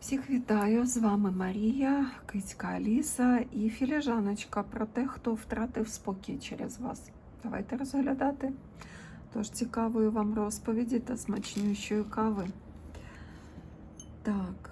Всіх вітаю! З вами Марія, Кицька Аліса і філіжаночка про те, хто втратив спокій через вас. Давайте розглядати. Тож цікавої вам розповіді та смачнющої кави. Так,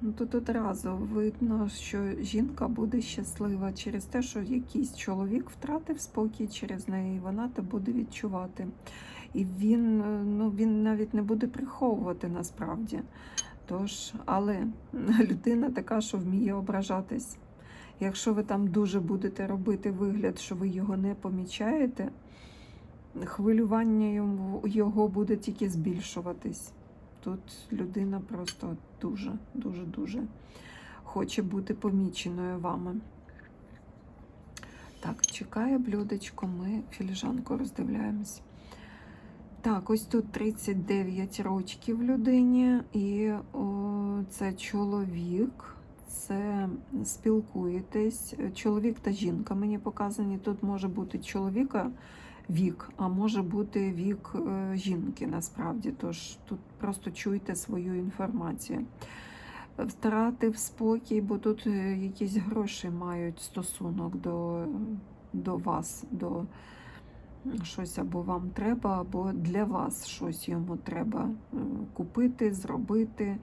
ну тут одразу видно, що жінка буде щаслива через те, що якийсь чоловік втратив спокій через неї, і вона те буде відчувати. І він, е, ну, він навіть не буде приховувати насправді. Тож, але людина така, що вміє ображатись. Якщо ви там дуже будете робити вигляд, що ви його не помічаєте, хвилювання його буде тільки збільшуватись. Тут людина просто дуже, дуже, дуже хоче бути поміченою вами. Так, чекає блюдечко, ми філіжанку роздивляємось. Так, ось тут 39 рочків людині, і о, це чоловік, це спілкуєтесь. Чоловік та жінка мені показані. Тут може бути чоловіка вік, а може бути вік е, жінки насправді. Тож тут просто чуйте свою інформацію. Втратив спокій, бо тут е, якісь гроші мають стосунок до, до вас. до щось або вам треба, або для вас щось йому треба е, купити, зробити.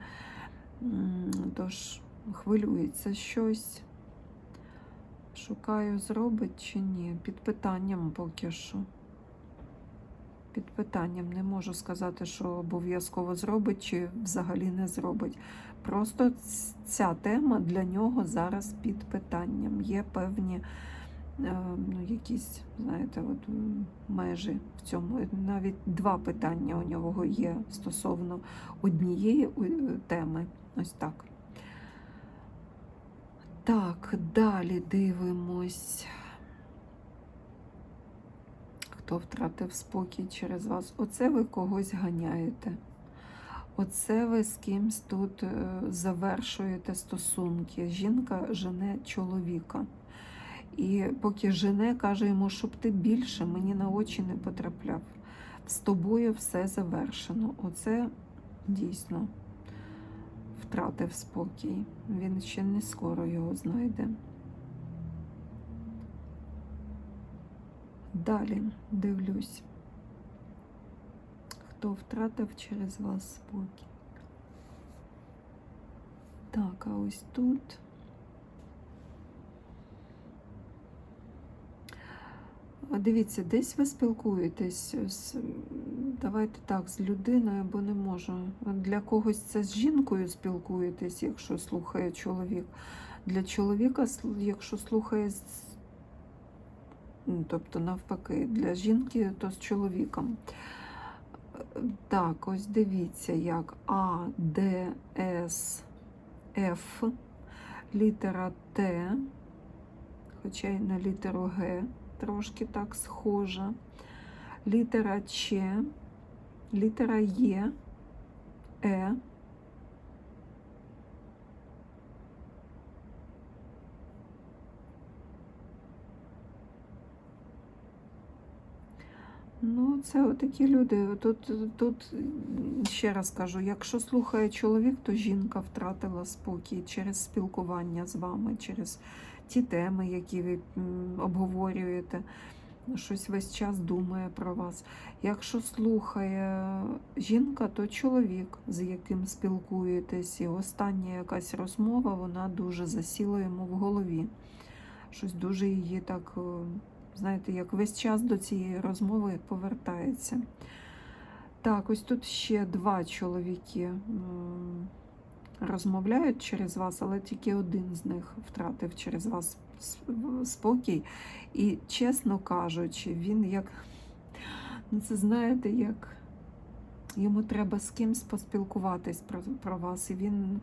Тож хвилюється щось. Шукаю, зробить чи ні. Під питанням поки що. Під питанням не можу сказати, що обов'язково зробить чи взагалі не зробить. Просто ця тема для нього зараз під питанням. Є певні ну, якісь, знаєте, от, межі в цьому. Навіть два питання у нього є стосовно однієї е, теми. Ось так. Так, далі дивимось. Хто втратив спокій через вас? Оце ви когось ганяєте. Оце ви з кимсь тут е, завершуєте стосунки. Жінка жене чоловіка. І поки жене, каже йому, щоб ти більше мені на очі не потрапляв. З тобою все завершено. Оце дійсно втратив спокій. Він ще не скоро його знайде. Далі дивлюсь, хто втратив через вас спокій. Так, а ось тут. А Дивіться, десь ви спілкуєтесь з давайте так, з людиною, бо не можу. Для когось це з жінкою спілкуєтесь, якщо слухає чоловік. Для чоловіка, якщо слухає з ну, тобто навпаки, для жінки, то з чоловіком. Так, ось дивіться, як А, Д, С, Ф, літера Т, хоча й на літеру Г трошки так схожа. Літера Ч, літера Є, Е. Ну, це такі люди. Тут, тут ще раз кажу, якщо слухає чоловік, то жінка втратила спокій через спілкування з вами, через ті теми, які ви обговорюєте. Щось весь час думає про вас. Якщо слухає жінка, то чоловік, з яким спілкуєтесь, і остання якась розмова, вона дуже засіла йому в голові. Щось дуже її так, е, знаєте, як весь час до цієї розмови повертається. Так, ось тут ще два чоловіки розмовляють через вас, але тільки один з них втратив через вас спокій. І, чесно кажучи, він як, ну це знаєте, як йому треба з кимсь поспілкуватись про, про вас, і він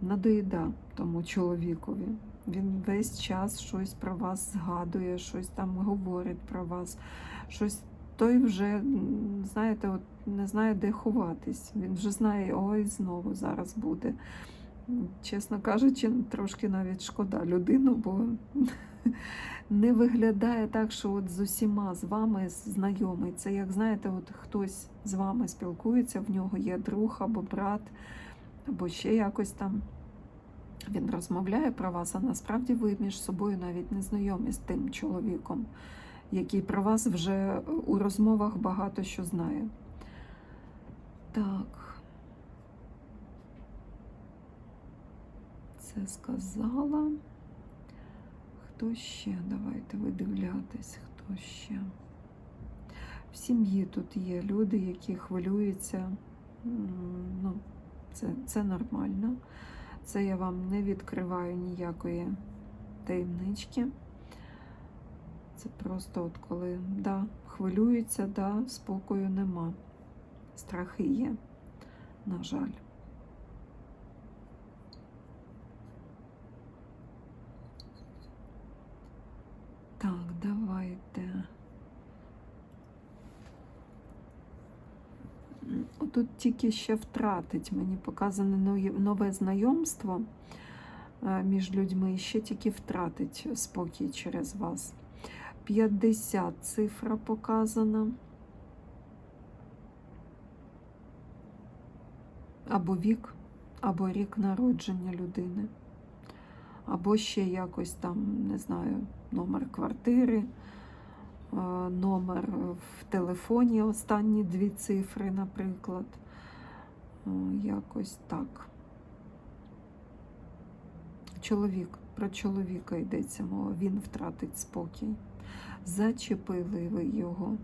надоїда тому чоловікові. Він весь час щось про вас згадує, щось там говорить про вас, щось той вже, знаєте, от не знає, де ховатись. Він вже знає, ой, знову зараз буде. Чесно кажучи, трошки навіть шкода людину, бо не виглядає так, що от з усіма з вами знайомий. Це як знаєте, от хтось з вами спілкується, в нього є друг або брат, або ще якось там. Він розмовляє про вас, а насправді ви між собою навіть не знайомі з тим чоловіком, який про вас вже у розмовах багато що знає. Так. Це сказала. Хто ще? Давайте видивлятись, хто ще. В сім'ї тут є люди, які хвилюються. Ну, це, це нормально. Це я вам не відкриваю ніякої таємнички. Це просто от коли да, хвилюються, да, спокою нема. Страхи є, на жаль. Так, давайте. Тут тільки ще втратить. Мені показане нове- нове знайомство е, між людьми, і ще тільки втратить спокій через вас. 50 цифра показана. Або вік, або рік народження людини. Або ще якось там, не знаю, номер квартири, е, номер в телефоні, останні дві цифри, наприклад. Е, Якось так. Чоловік, про чоловіка йдеться мова, він втратить спокій. Зачепили ви його.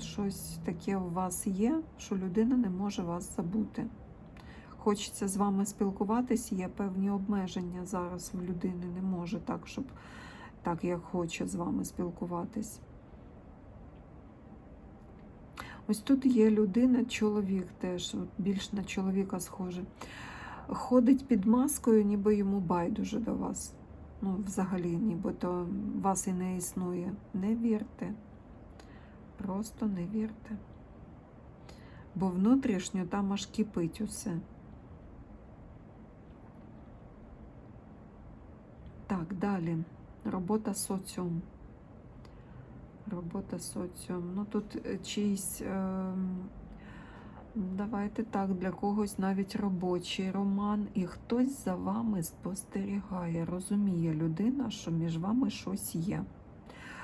Щось таке у вас є, що людина не може вас забути. Хочеться з вами спілкуватись, є певні обмеження зараз в людини не може так, щоб так, як хоче з вами спілкуватись. Ось тут є людина, чоловік теж, більш на чоловіка схоже. Ходить під маскою, ніби йому байдуже до вас. Ну, взагалі, нібито вас і не існує. Не вірте. Просто не вірте. Бо внутрішньо там аж кипить усе. Так, далі. Робота соціум. Робота соціум. Ну тут е, чийсь, е, давайте так, для когось навіть робочий роман, і хтось за вами спостерігає, розуміє людина, що між вами щось є.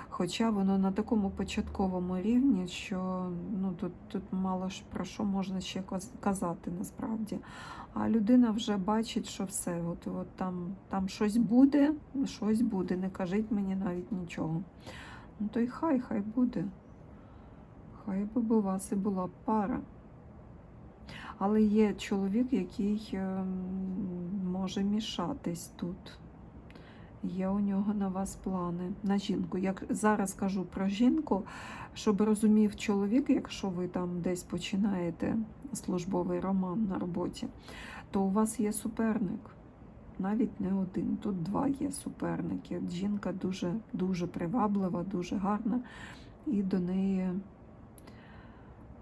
Хоча воно на такому початковому рівні, що ну, тут, тут мало ж про що можна ще казати насправді. А людина вже бачить, що все, от, от там, там щось буде, щось буде, не кажіть мені навіть нічого. Ну то й хай, хай буде. Хай би у вас і була пара. Але є чоловік, який ем, може мішатись тут. Є у нього на вас плани на жінку. Як зараз кажу про жінку, щоб розумів чоловік, якщо ви там десь починаєте службовий роман на роботі, то у вас є суперник. Навіть не один, тут два є суперники. Жінка дуже, дуже приваблива, дуже гарна, і до неї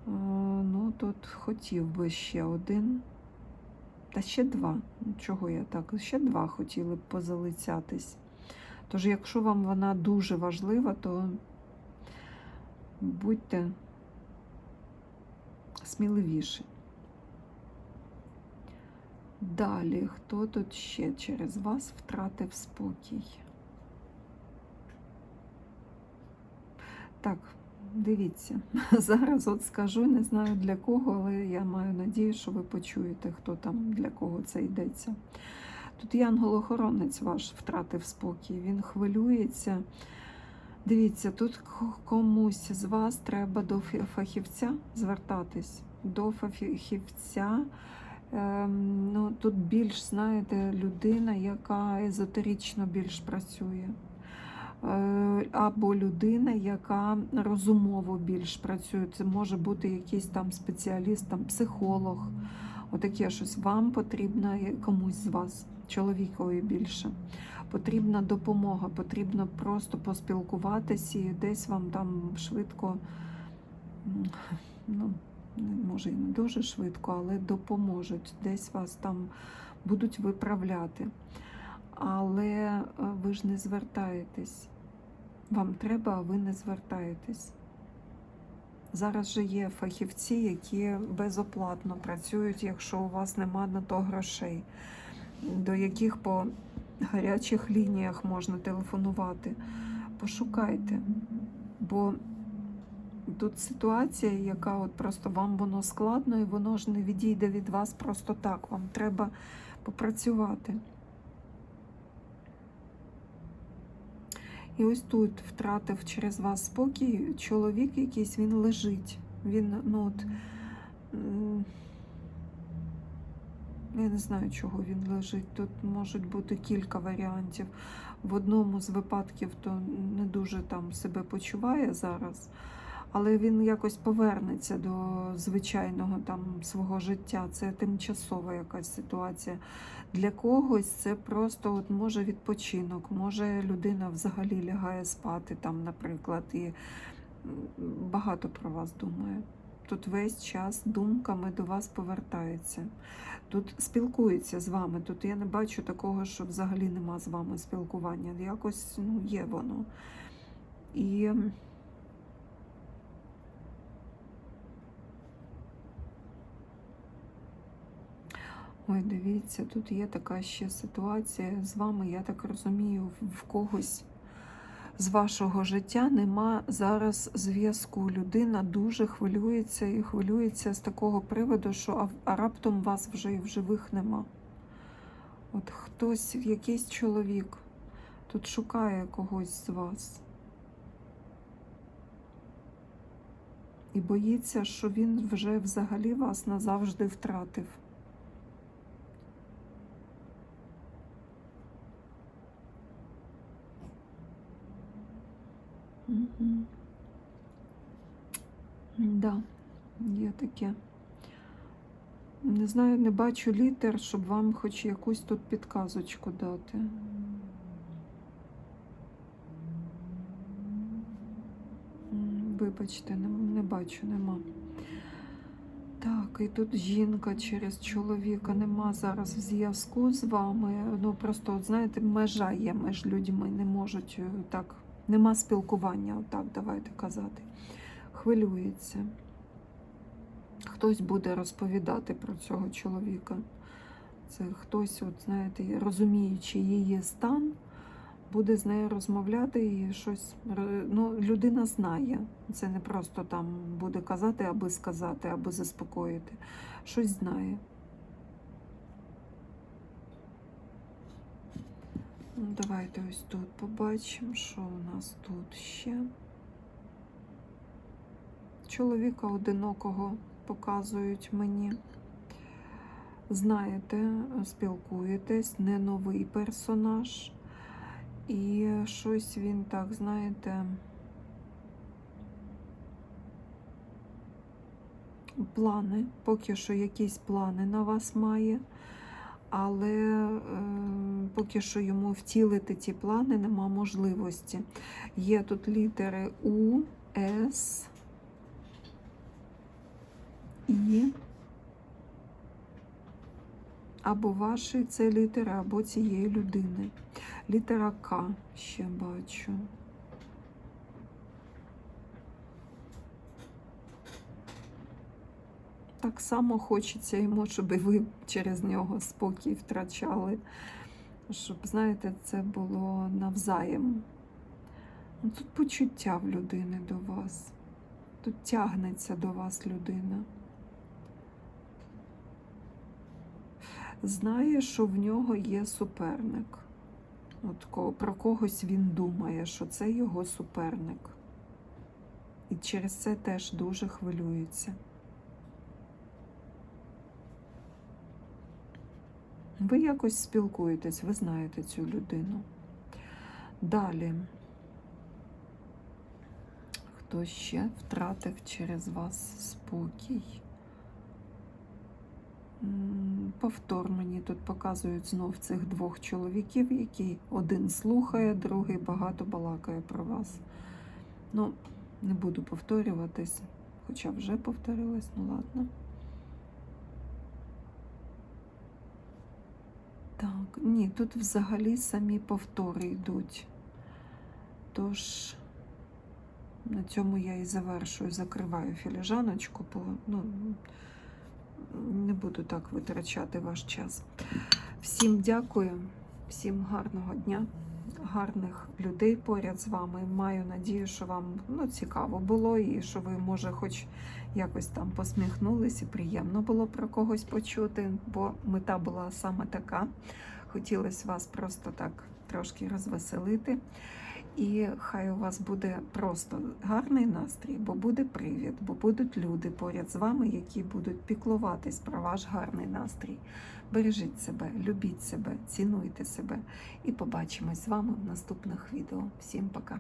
ну, тут хотів би ще один. Та ще два. Чого я так? Ще два хотіли б позалицятись. Тож, якщо вам вона дуже важлива, то будьте сміливіші. Далі, хто тут ще через вас втратив спокій? Так, дивіться, зараз от скажу, не знаю для кого, але я маю надію, що ви почуєте, хто там для кого це йдеться. Тут янгол-охоронець ваш втратив спокій, він хвилюється. Дивіться, тут комусь з вас треба до фахівця звертатись. До фахівця. Ем, ну, тут більш, знаєте, людина, яка езотерично більш працює. Е, Або людина, яка розумово більш працює. Це може бути якийсь там спеціаліст, там психолог. Отаке щось. Вам потрібна є- комусь з вас, чоловікові більше. Потрібна допомога, потрібно просто поспілкуватися і десь вам там швидко, ну, може і не дуже швидко, але допоможуть. Десь вас там будуть виправляти. Але е, ви ж не звертаєтесь. Вам треба, а ви не звертаєтесь. Зараз же є фахівці, які безоплатно працюють, якщо у вас нема на то грошей, до яких по гарячих лініях можна телефонувати. Пошукайте, бо тут ситуація, яка от просто вам воно складно, і воно ж не відійде від вас просто так. Вам треба попрацювати. І ось тут втратив через вас спокій чоловік якийсь, він лежить. Він, ну от, я не знаю, чого він лежить. Тут можуть бути кілька варіантів. В одному з випадків то не дуже там себе почуває зараз, але він якось повернеться до звичайного там свого життя. Це тимчасова якась ситуація. Для когось це просто от може відпочинок, може людина взагалі лягає спати там, наприклад, і багато про вас думає. Тут весь час думками до вас повертається. Тут спілкується з вами. Тут я не бачу такого, що взагалі нема з вами спілкування. Якось ну, є воно. І Ой, дивіться, тут є така ще ситуація з вами, я так розумію, в- когось з вашого життя нема зараз зв'язку. Людина дуже хвилюється і хвилюється з такого приводу, що а раптом вас вже і в живих нема. От хтось, якийсь чоловік тут шукає когось з вас. І боїться, що він вже взагалі вас назавжди втратив. Да, є таке. Не знаю, не бачу літер, щоб вам хоч якусь тут підказочку дати. Вибачте, не, не бачу, нема. Так, і тут жінка через чоловіка нема зараз в зв'язку з вами. Ну просто, от, знаєте, межа є між людьми, не можуть е, так, нема спілкування, отак давайте казати. Хвилюється. Хтось буде розповідати про цього чоловіка. Це хтось, от, знаєте, розуміючи її стан, буде з нею розмовляти і щось. Ну, людина знає. Це не просто там буде казати, аби сказати, аби заспокоїти. Щось знає. Давайте ось тут побачимо, що у нас тут ще. Чоловіка одинокого показують мені. Знаєте, спілкуєтесь, не новий персонаж. І щось він так, знаєте, плани, поки що якісь плани на вас має, але е, поки що йому втілити ті плани нема можливості. Є тут літери У, С, І. Або ваші це літери, або цієї людини. Літера К ще бачу. Так само хочеться йому, щоб ви через нього спокій втрачали. Щоб, знаєте, це було навзаєм. Ну, Тут почуття в людини до вас. Тут тягнеться до вас людина. Знає, що в нього є суперник. От про когось він думає, що це його суперник. І через це теж дуже хвилюється. Ви якось спілкуєтесь, ви знаєте цю людину. Далі. Хто ще втратив через вас спокій? Повтор мені тут показують знов цих двох чоловіків, які один слухає, другий багато балакає про вас. Ну, не буду повторюватись, хоча вже повторилась, ну ладно. Так, ні, тут взагалі самі повтори йдуть. Тож На цьому я і завершую, закриваю філіжаночку, бо ну, не буду так витрачати ваш час. Всім дякую, всім гарного дня, гарних людей поряд з вами. Маю надію, що вам ну, цікаво було і що ви, може, хоч якось там посміхнулись і приємно було про когось почути, бо мета була саме така. Хотілося вас просто так трошки розвеселити. І хай у вас буде просто гарний настрій, бо буде привід, бо будуть люди поряд з вами, які будуть піклуватись про ваш гарний настрій. Бережіть себе, любіть себе, цінуйте себе і побачимось з вами в наступних відео. Всім пока!